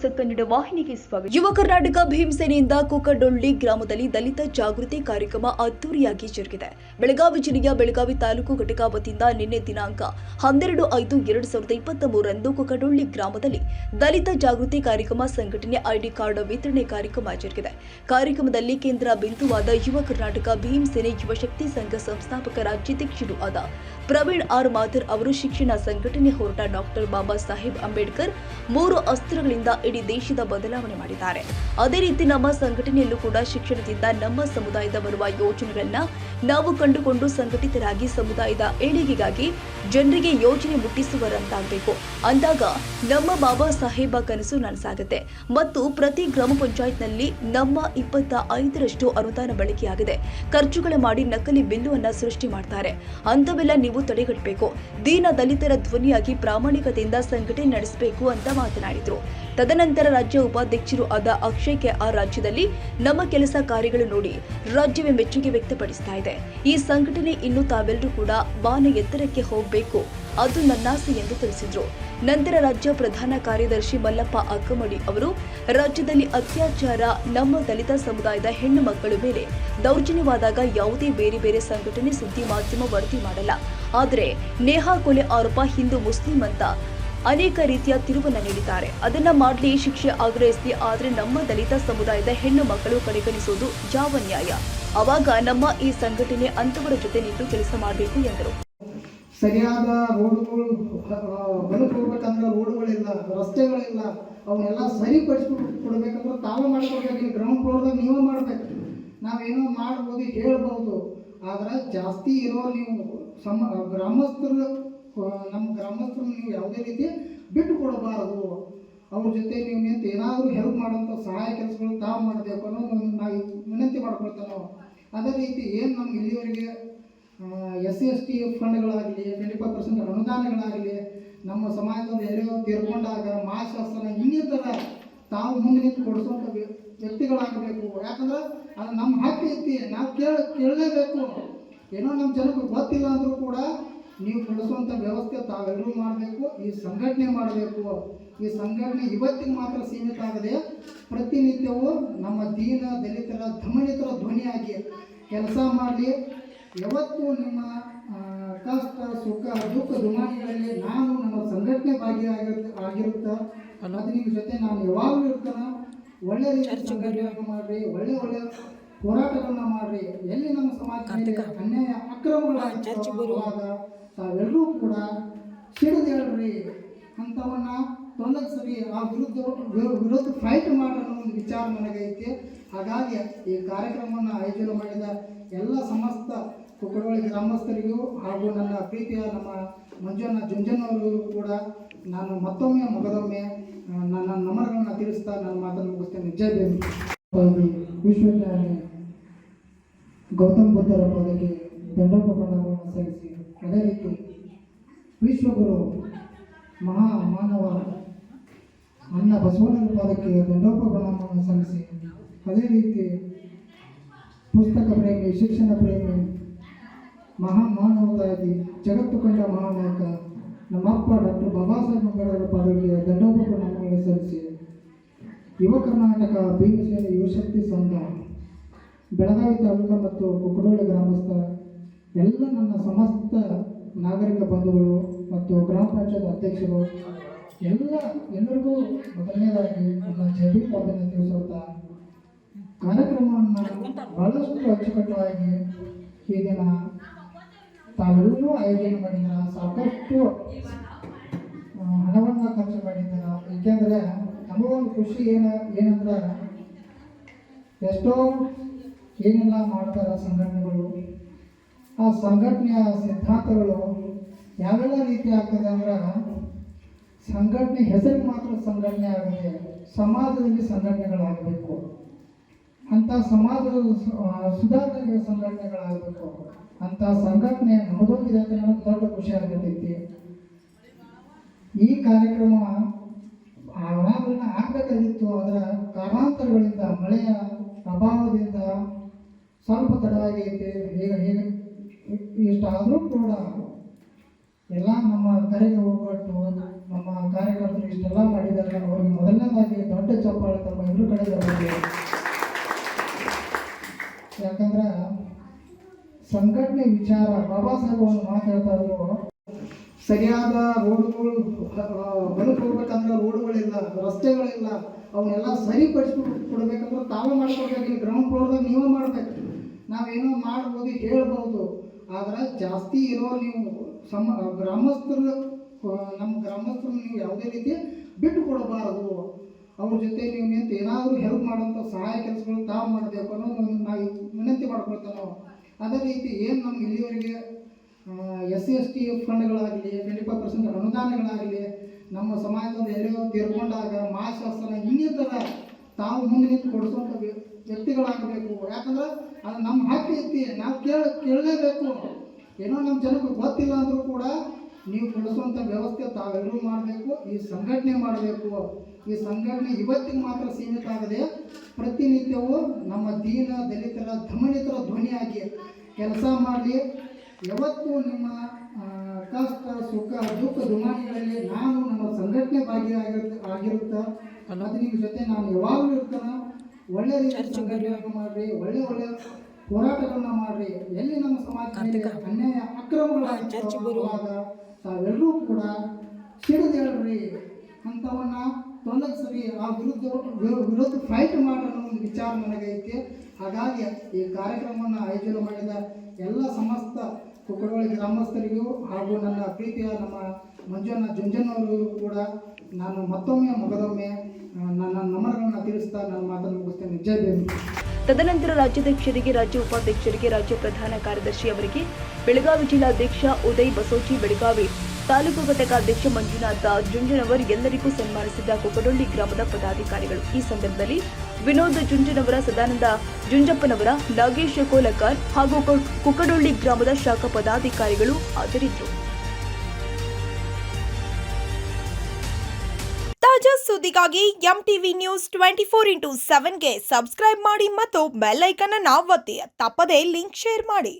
News Kannada ವಾಹಿನಿಗೆ ಸ್ವಾಗತ. ಯುವ ಕರ್ನಾಟಕ ಭೀಮಸೇನೆಯಿಂದ ಕುಕ್ಕಡೊಳ್ಳಿ ಗ್ರಾಮದಲ್ಲಿ ದಲಿತ ಜಾಗೃತಿ ಕಾರ್ಯಕ್ರಮ ಅದ್ದೂರಿಯಾಗಿ ಜರುಗಿದೆ. ಬೆಳಗಾವಿ ಜಿಲ್ಲೆಯ ಬೆಳಗಾವಿ ತಾಲೂಕು ಘಟಕ ವತಿಯಿಂದ ನಿನ್ನೆ ದಿನಾಂಕ ಹನ್ನೆರಡು ಐದು ಎರಡು ಸಾವಿರದ ಇಪ್ಪತ್ತ ಮೂರರಂದು ಕುಕ್ಕಡೊಳ್ಳಿ ಗ್ರಾಮದಲ್ಲಿ ದಲಿತ ಜಾಗೃತಿ ಕಾರ್ಯಕ್ರಮ ಸಂಘಟನೆ ಐಡಿ ಕಾರ್ಡ್ ವಿತರಣೆ ಕಾರ್ಯಕ್ರಮ ಜರುಗಿದೆ. ಕಾರ್ಯಕ್ರಮದಲ್ಲಿ ಕೇಂದ್ರ ಬಿಂದುವಾದ ಯುವ ಕರ್ನಾಟಕ ಭೀಮಸೇನೆ ಯುವಶಕ್ತಿ ಸಂಘ ಸಂಸ್ಥಾಪಕ ರಾಜ್ಯಾಧ್ಯಕ್ಷರು ಆದ ಪ್ರವೀಣ್ ಆರ್ ಮಾಥರ್ ಅವರು ಶಿಕ್ಷಣ ಸಂಘಟನೆ ಹೋರಾಟ ಡಾಕ್ಟರ್ ಬಾಬಾ ಸಾಹೇಬ್ ಅಂಬೇಡ್ಕರ್ ಮೂರು ಅಸ್ತ್ರಗಳಿಂದ ಇಡೀ ದೇಶದ ಬದಲಾವಣೆ ಮಾಡಿದ್ದಾರೆ. ಅದೇ ರೀತಿ ನಮ್ಮ ಸಂಘಟನೆಯಲ್ಲೂ ಕೂಡ ಶಿಕ್ಷಣದಿಂದ ನಮ್ಮ ಸಮುದಾಯದ ಬರುವ ಯೋಜನೆಗಳನ್ನ ನಾವು ಕಂಡುಕೊಂಡು ಸಂಘಟಿತರಾಗಿ ಸಮುದಾಯದ ಏಳಿಗೆಗಾಗಿ ಜನರಿಗೆ ಯೋಜನೆ ಮುಟ್ಟಿಸುವರಂತಾಗಬೇಕು. ಅಂದಾಗ ನಮ್ಮ ಬಾಬಾ ಸಾಹೇಬ ಕನಸು ನನಸಾಗುತ್ತೆ. ಮತ್ತು ಪ್ರತಿ ಗ್ರಾಮ ಪಂಚಾಯತ್ನಲ್ಲಿ ನಮ್ಮ ಇಪ್ಪತ್ತ ಐದರಷ್ಟು ಅನುದಾನ ಬಳಕೆಯಾಗಿದೆ. ಖರ್ಚುಗಳ ಮಾಡಿ ನಕಲಿ ಬಿಲ್ಲುವನ್ನ ಸೃಷ್ಟಿ ಮಾಡ್ತಾರೆ. ಅಂತವೆಲ್ಲ ನೀವು ತಡೆಗಟ್ಟಬೇಕು. ದೀನ ದಲಿತರ ಧ್ವನಿಯಾಗಿ ಪ್ರಾಮಾಣಿಕತೆಯಿಂದ ಸಂಘಟನೆ ನಡೆಸಬೇಕು ಅಂತ ಮಾತನಾಡಿದರು. ತದನಂತರ ರಾಜ್ಯ ಉಪಾಧ್ಯಕ್ಷರು ಆದ ಅಕ್ಷಯ್ ಕೆ ಆರ್ ರಾಜ್ಯದಲ್ಲಿ ನಮ್ಮ ಕೆಲಸ ಕಾರ್ಯಗಳು ನೋಡಿ ರಾಜ್ಯವೇ ಮೆಚ್ಚುಗೆ ವ್ಯಕ್ತಪಡಿಸ್ತಾ ಇದೆ. ಈ ಸಂಘಟನೆ ಇನ್ನು ತಾವೆಲ್ಲರೂ ಕೂಡ ಬಾನ ಎತ್ತರಕ್ಕೆ ಹೋಗಬೇಕು. ಅದು ನನ್ನಾಸೆ ಎಂದು ತಿಳಿಸಿದ್ರು. ನಂತರ ರಾಜ್ಯ ಪ್ರಧಾನ ಕಾರ್ಯದರ್ಶಿ ಮಲ್ಲಪ್ಪ ಅಕ್ಕಮಡಿ ಅವರು, ರಾಜ್ಯದಲ್ಲಿ ಅತ್ಯಾಚಾರ, ನಮ್ಮ ದಲಿತ ಸಮುದಾಯದ ಹೆಣ್ಣು ಮಕ್ಕಳ ಮೇಲೆ ದೌರ್ಜನ್ಯವಾದಾಗ ಯಾವುದೇ ಬೇರೆ ಬೇರೆ ಸಂಘಟನೆ ಸುದ್ದಿ ಮಾಧ್ಯಮ ವರದಿ ಮಾಡಲ್ಲ. ಆದರೆ ನೇಹಾ ಕೊಲೆ ಆರೋಪ ಹಿಂದೂ ಮುಸ್ಲಿಂ ಅಂತ ಅನೇಕ ರೀತಿಯ ತಿರುವನ್ನ ನೀಡಿದ್ದಾರೆ. ಅದನ್ನ ಮಾಡಲಿ ಶಿಕ್ಷೆ ಆಗ್ರಹಿಸಿ ಆದ್ರೆ ನಮ್ಮ ದಲಿತ ಸಮುದಾಯದ ಹೆಣ್ಣು ಮಕ್ಕಳು ಕಡೆಗಣಿಸುವುದು ಯಾವ ನ್ಯಾಯ? ಅವಾಗ ನಮ್ಮ ಈ ಸಂಘಟನೆ ಅಂತವರ ಜೊತೆ ನಿಂತು ಕೆಲಸ ಮಾಡಬೇಕು ಎಂದರು. ಸರಿಯಾದ ರೋಡ್ಗಳು ಹೋಗ್ಬೇಕಂದ್ರೆ ರೋಡ್ಗಳಿಲ್ಲ, ರಸ್ತೆಗಳಿಲ್ಲ, ಅವನ್ನೆಲ್ಲ ಸರಿಪಡಿಸ್ಬಿಟ್ಟು ಕೊಡ್ಬೇಕಂದ್ರೆ ತಾವೇ ಮಾಡ್ಕೊಡ್ಬೇಕು. ಗ್ರೌಂಡ್ ಫ್ಲೋರ್ದಾಗ ನೀವೇ ಮಾಡ್ಬೇಕು. ನಾವೇನೋ ಮಾಡ್ಬೋದು, ಹೇಳ್ಬೋದು. ಆದ್ರೆ ಜಾಸ್ತಿ ಇರೋ ನೀವು ಸಮ, ಗ್ರಾಮಸ್ಥರು ನಮ್ಮ ಗ್ರಾಮಸ್ಥರು ನೀವು ಯಾವುದೇ ರೀತಿ ಬಿಟ್ಟು ಕೊಡಬಾರದು. ಅವ್ರ ಜೊತೆ ನೀವು ನಿಂತು ಏನಾದರೂ ಹೆಲ್ಪ್ ಮಾಡೋಂಥ ಸಹಾಯ ಕೆಲಸಗಳು ತಾವು ಮಾಡಬೇಕು ಅನ್ನೋ ನಾವು ವಿನಂತಿ ಮಾಡ್ಕೊಳ್ತಾನೆ ಅದೇ ರೀತಿ ಏನು ನಮ್ಗೆ ಇಲ್ಲಿವರೆಗೆ ಎಸ್ ಸಿ ಎಸ್ ಟಿ ಫಂಡ್ಗಳಾಗಲಿ ಟ್ವೆಂಟಿ ಫೈವ್ ಪರ್ಸೆಂಟ್ ಅನುದಾನಗಳಾಗಲಿ, ನಮ್ಮ ಸಮಾಜದಲ್ಲಿ ಎಲ್ಲೋ ತೀರ್ಕೊಂಡಾಗ ಮಹಾಶಾಸನ ಇನ್ನಿತರ ತಾವು ಮುಂದೆ ನಿಂತು ಕೊಡಿಸುವಂಥ ವ್ಯಕ್ತಿಗಳಾಗಬೇಕು. ಯಾಕಂದ್ರೆ ಅದು ನಮ್ಮ ಹಕ್ಕು ಐತಿ. ನಾವು ಕೇಳ, ಕೇಳಲೇಬೇಕು. ಏನೋ ನಮ್ಮ ಜನಕ್ಕೆ ಗೊತ್ತಿಲ್ಲ ಅಂದರೂ ಕೂಡ ನೀವು ಕೊಡಿಸುವಂಥ ವ್ಯವಸ್ಥೆ ತಾವೆಲ್ಲರೂ ಮಾಡಬೇಕು ಈ ಸಂಘಟನೆ ಮಾಡಬೇಕು. ಈ ಸಂಘಟನೆ ಇವತ್ತಿಗೆ ಮಾತ್ರ ಸೀಮಿತ ಆಗದೆ ಪ್ರತಿನಿತ್ಯವೂ ನಮ್ಮ ದೀನ ದಲಿತರ ಧಮನಿತರ ಧ್ವನಿಯಾಗಿ ಕೆಲಸ ಮಾಡಲಿ. ಯಾವತ್ತೂ ನಿಮ್ಮ ಕಷ್ಟ ಸುಖ ದುಃಖ ದುಮಾನಿಗಳಲ್ಲಿ ನಾನು ನಮ್ಮ ಸಂಘಟನೆ ಭಾಗಿಯಾಗಿರುತ್ತೆ ಆಗಿರುತ್ತೆ. ಅದು ನಿಮ್ಮ ಜೊತೆ ನಾನು ಯಾವಾಗಲೂ ಇರ್ತಾನೆ. ಒಳ್ಳೆ ರೀತಿಯ ಮಾಡಿರಿ ಮಾಡ್ರಿ. ಒಳ್ಳೆ ಒಳ್ಳೆ ಹೋರಾಟಗಳನ್ನ ಮಾಡ್ರಿ. ಎಲ್ಲಿ ನಮ್ಮ ಸಮಾಜ ಮೇಲೆ ಅನ್ಯಾಯ ಅಕ್ರಮಗಳಾಗ ತಾವೆಲ್ಲರೂ ಕೂಡ ಸಿಡಿದು ಹೇಳ್ರಿ ಅಂಥವನ್ನ ಸರಿ, ಆ ವಿರುದ್ಧ ವಿರುದ್ಧ ಫೈಟ್ ಮಾಡೋ ಒಂದು ವಿಚಾರ ನನಗೈತೆ ಹಾಗಾಗಿ ಈ ಕಾರ್ಯಕ್ರಮವನ್ನು ಆಯೋಜನೆ ಮಾಡಿದ ಎಲ್ಲ ಸಮಸ್ತ ಕುಕ್ಕಡವಳ್ಳಿ ಗ್ರಾಮಸ್ಥರಿಗೂ ಹಾಗೂ ನನ್ನ ಪ್ರೀತಿಯ ನಮ್ಮ ಮಂಜಣ್ಣ ಜುಂಜನವರಿಗೂ ಕೂಡ ನಾನು ಮತ್ತೊಮ್ಮೆ ಮೊಗದೊಮ್ಮೆ ನನ್ನ ನಮನಗಳನ್ನು ತಿಳಿಸ್ತಾ ನನ್ನ ಮಾತನ್ನು ಮುಗಿಸ್ತೇನೆ. ಜೈ ಭೀಮ್. ವಿಶ್ವವಿದ್ಯಾಲಯ ಗೌತಮ್ ಬುದ್ಧರ ಪದಕ್ಕೆ ದಂಡೋಪಕರಣವನ್ನು ಸಲ್ಲಿಸಿ. ರೀತಿ ವಿಶ್ವಗುರು ಮಹಾ ಮಾನವ ಅನ್ನ ಬಸವಣ್ಣನ ಪಾದಕ್ಕೆ ದಂಡೋಪಕರಣವನ್ನು ಸಲ್ಲಿಸಿ ಅದೇ ರೀತಿ ಪುಸ್ತಕ ಪ್ರೇಮಿ, ಶಿಕ್ಷಣ ಪ್ರೇಮಿ, ಮಹಾ ಮಾನವತಾಯಿ ಜಗತ್ತು ಕಂಡ ಮಹಾನಾಯಕ ನಮ್ಮಪ್ಪ ಡಾಕ್ಟರ್ ಬಾಬಾ ಸಾಹೇಬ್ ಅಂಬೇಡ್ಕರ್ ಪಾದಕ್ಕೆ ದಂಡೋಪಕರಣವನ್ನು ಸಲ್ಲಿಸಿ ಯುವ ಕರ್ನಾಟಕ ಭೀಮಸೇನೆ ಯುವಶಕ್ತಿ ಸಂಘ, ಬೆಳಗಾವಿ ತಾಲೂಕು ಮತ್ತು ಕುಕ್ಕಡೋಳಿ ಗ್ರಾಮಸ್ಥ ಎಲ್ಲ ನನ್ನ ಸಮಸ್ತ ನಾಗರಿಕ ಬಂಧುಗಳು ಮತ್ತು ಗ್ರಾಮ ಪಂಚಾಯತ್ ಅಧ್ಯಕ್ಷರು, ಎಲ್ಲ ಎಲ್ಲರಿಗೂ ಮೊದಲನೇದಾಗಿ ನನ್ನ ಜೈವಿಕ ವಂದನೆ ತಿಳಿಸುತ್ತಾ ಕಾರ್ಯಕ್ರಮವನ್ನು ಬಹಳಷ್ಟು ಅಚ್ಚುಕಟ್ಟಾಗಿ ಈ ದಿನ ತಾವೆಲ್ಲರೂ ಆಯೋಜನೆ ಮಾಡಿದ್ದೀರ. ಸಾಕಷ್ಟು ಹಣವನ್ನು ಖರ್ಚು ಮಾಡಿದ್ದೀರ. ಏಕೆಂದರೆ ನಮಗೊಂದು ಖುಷಿ ಏನ, ಏನಂದ್ರೆ ಎಷ್ಟೋ ಏನೆಲ್ಲ ಮಾಡ್ತಾರೆ ಸಂಘಟನೆಗಳು ಆ ಸಂಘಟನೆಯ ಸಿದ್ಧಾಂತಗಳು ಯಾವೆಲ್ಲ ರೀತಿ ಆಗ್ತದೆ ಅಂದ್ರೆ ಸಂಘಟನೆ ಹೆಸರಿಗೆ ಮಾತ್ರ ಸಂಘಟನೆ ಆಗದೆ ಸಮಾಜದಲ್ಲಿ ಸಂಘಟನೆಗಳಾಗಬೇಕು. ಅಂಥ ಸಮಾಜದ ಸು- ಆ, ಸುಧಾರಣೆಗೆ ಸಂಘಟನೆಗಳಾಗಬೇಕು. ಅಂಥ ಸಂಘಟನೆ ನಮ್ಮದೊಂದಿದೆ ಅಂತ ನನಗೆ ದೊಡ್ಡ ಖುಷಿ ಆಗತೈತಿ ಈ ಕಾರ್ಯಕ್ರಮ ಆವಾಗಲೇ ಆಗಬೇಕಾಗಿತ್ತು ಅದರ ಕಾರಣಾಂತರಗಳಿಂದ ಮಳೆಯ ಅಭಾವದಿಂದ ಸ್ವಲ್ಪ ತಡವಾಗೈತೆ ಈಗ ಹೇಗೆ ಇಷ್ಟಾದರೂ ಕೂಡ ಎಲ್ಲ ನಮ್ಮ ಕರೆಗೆ ಹೋಗ್ಬಿಟ್ಟು ನಮ್ಮ ಕಾರ್ಯಕರ್ತರು ಇಷ್ಟೆಲ್ಲ ಮಾಡಿದ್ದಾರೆ. ಅವ್ರಿಗೆ ಮೊದಲನೇದಾಗಿ ದೊಡ್ಡ ಚಪ್ಪಾಳೆ ತಮ್ಮ ಎಲ್ಲರೂ ಕಡೆ ಯಾಕಂದ್ರೆ ಸಂಘಟನೆ ವಿಚಾರ, ಬಾಬಾ ಸಾಹೇಬ್ ಒಂದು ಮಾತಾಡ್ತಾ ಇದ್ರು. ಸರಿಯಾದ ರೋಡ್ಗಳು ಹೊಲಕ್ಕೆ ಹೋಗ್ಬೇಕಂದ್ರೆ ರೋಡ್ಗಳಿಲ್ಲ, ರಸ್ತೆಗಳಿಲ್ಲ, ಅವನ್ನೆಲ್ಲ ಸರಿಪಡಿಸ್ಬಿಟ್ಟು ಕೊಡ್ಬೇಕಂದ್ರೆ ತಾವೇ ಮಾಡ್ಕೊಡ್ಬೇಕು ಇಲ್ಲಿ ಗ್ರೌಂಡ್ ಫ್ಲೋರ್ದಾಗ ನೀವೇ ಮಾಡ್ಬೇಕು. ನಾವೇನೋ ಮಾಡ್ಬೋದು ಹೇಳ್ಬೋದು. ಆದ್ರೆ ಜಾಸ್ತಿ ಇರೋ ನೀವು ಸಮ ಗ್ರಾಮಸ್ಥರು ನಮ್ಮ ಗ್ರಾಮಸ್ಥರು ನೀವು ಯಾವುದೇ ರೀತಿ ಬಿಟ್ಟು ಕೊಡಬಾರದು. ಅವ್ರ ಜೊತೆ ನೀವು ನಿಂತು ಏನಾದರೂ ಹೆಲ್ಪ್ ಮಾಡೋಂಥ ಸಹಾಯ ಕೆಲಸಗಳು ತಾವು ಮಾಡಬೇಕು ಅನ್ನೋ ನಾವು ವಿನಂತಿ ಮಾಡ್ಕೊಳ್ತೇವೆ ನಾವು. ಅದೇ ರೀತಿ ಏನು ನಮ್ಗೆ ಇಲ್ಲಿವರೆಗೆ ಎಸ್ ಸಿ ಎಸ್ ಟಿ ಫಂಡ್ಗಳಾಗಲಿ ಟ್ವೆಂಟಿ ಫೈವ್ ಪರ್ಸೆಂಟ್ ಅನುದಾನಗಳಾಗಲಿ, ನಮ್ಮ ಸಮಾಜದ ಎಲ್ಲೋ ತೀರ್ಕೊಂಡಾಗ ಮಾಶಾಸನ ಇನ್ನಿತರ ತಾವು ಮುಂದೆ ನಿಂತು ಕೊಡಿಸುವಂಥ ವ್ಯಕ್ತಿಗಳಾಗಬೇಕು. ಯಾಕಂದ್ರೆ ಅದು ನಮ್ಮ ಹಕ್ಕು ಐತಿ ನಾವು ಕೇಳ, ಕೇಳಲೇಬೇಕು. ಏನೋ ನಮ್ಮ ಜನಕ್ಕೆ ಗೊತ್ತಿಲ್ಲ ಅಂದರೂ ಕೂಡ ನೀವು ಕೊಡಿಸುವಂಥ ವ್ಯವಸ್ಥೆ ತಾವೆಲ್ಲರೂ ಮಾಡಬೇಕು, ಈ ಸಂಘಟನೆ ಮಾಡಬೇಕು. ಈ ಸಂಘಟನೆ ಇವತ್ತಿಗೆ ಮಾತ್ರ ಸೀಮಿತ ಆಗದೆ ಪ್ರತಿನಿತ್ಯವೂ ನಮ್ಮ ದೀನ ದಲಿತರ ಧಮನಿತರ ಧ್ವನಿಯಾಗಿ ಕೆಲಸ ಮಾಡಲಿ. ಯಾವತ್ತೂ ನಿಮ್ಮ ಕಷ್ಟ, ಸುಖ, ದುಃಖ ದುಮಾನಿಗಳಲ್ಲಿ ನಾನು ನಮ್ಮ ಸಂಘಟನೆ ಭಾಗಿಯಾಗಿರುತ್ತೆ ಆಗಿರುತ್ತೆ ಅನ್ನೋದು ನಿಮ್ಮ ಜೊತೆ ನಾನು ಯಾವಾಗಲೂ ಇರ್ತಾನೆ. ಒಳ್ಳೆ ರೀತಿ ಸಂಘಟನೆ ಮಾಡ್ರಿ ಒಳ್ಳೆ ಒಳ್ಳೆ ಹೋರಾಟಗಳನ್ನ ಮಾಡ್ರಿ. ಎಲ್ಲಿ ನಮ್ಮ ಸಮಾಜದಲ್ಲಿ ಅನ್ಯಾಯ ಅಕ್ರಮಗಳಾಗ ತಾವೆಲ್ಲರೂ ಕೂಡ ಸಿಡಿದೇಳ್ರಿ ಅಂಥವನ್ನ ತೊಲಗಿಸ್ರಿ ಆ ವಿರುದ್ಧ ವಿರು- ವಿರುದ್ಧ ಫೈಟ್ ಮಾಡೋ ಒಂದು ವಿಚಾರ ನನಗೈತಿ. ಹಾಗಾಗಿ ಈ ಕಾರ್ಯಕ್ರಮವನ್ನು ಆಯೋಜನೆ ಮಾಡಿದ ಎಲ್ಲ ಸಮಸ್ತ ಕುಕ್ಕಡೋಳಿ ಗ್ರಾಮಸ್ಥರಿಗೂ ಹಾಗೂ ನನ್ನ ಪ್ರೀತಿಯ ನಮ್ಮ ಮಂಜುನ ಜುಂಜನವರಿಗೂ ಕೂಡ ನಾನು ಮತ್ತೊಮ್ಮೆ ಮೊಗದೊಮ್ಮೆ ನನ್ನ ನಮನಗಳನ್ನು ತಿಳಿಸ್ತಾ ನನ್ನ ಮಾತನ್ನು ಮುಗಿಸ್ತೇನೆ. ಜೈ ಭೀಮ್. ತದನಂತರ ರಾಜ್ಯಾಧ್ಯಕ್ಷರಿಗೆ, ರಾಜ್ಯ ಉಪಾಧ್ಯಕ್ಷರಿಗೆ, ರಾಜ್ಯ ಪ್ರಧಾನ ಕಾರ್ಯದರ್ಶಿ ಅವರಿಗೆ ಬೆಳಗಾವಿ ಜಿಲ್ಲಾಧ್ಯಕ್ಷ ಉದಯ್ ಬಸೋಚಿ ಬೆಳಗಾವಿ ತಾಲೂಕು ಘಟಕ ಅಧ್ಯಕ್ಷ ಮಂಜುನಾಥ ಜುಂಜನವರ್ ಎಲ್ಲರಿಗೂ ಸನ್ಮಾನಿಸಿದ ಕೊಕಡೊಳ್ಳಿ ಗ್ರಾಮದ ಪದಾಧಿಕಾರಿಗಳು. ಈ ಸಂದರ್ಭದಲ್ಲಿ ವಿನೋದ್ ಜುಂಜನವರ, ಸದಾನಂದ ಜುಂಜಪ್ಪನವರ, ನಾಗೇಶ್ ಕೋಲಕರ್ ಹಾಗೂ ಕುಕಡೊಳ್ಳಿ ಗ್ರಾಮದ ಶಾಖಾ ಪದಾಧಿಕಾರಿಗಳು ಹಾಜರಿದ್ದರು. ತಾಜಾ ಸುದ್ದಿಗಾಗಿ M TV news twenty four into ಸೆವೆನ್ಗೆ subscribe ಮಾಡಿ ಮತ್ತು ಬೆಲ್ ಅನ್ನು ಒತ್ತಿ. ತಪ್ಪದೇ ಲಿಂಕ್ ಶೇರ್ ಮಾಡಿ.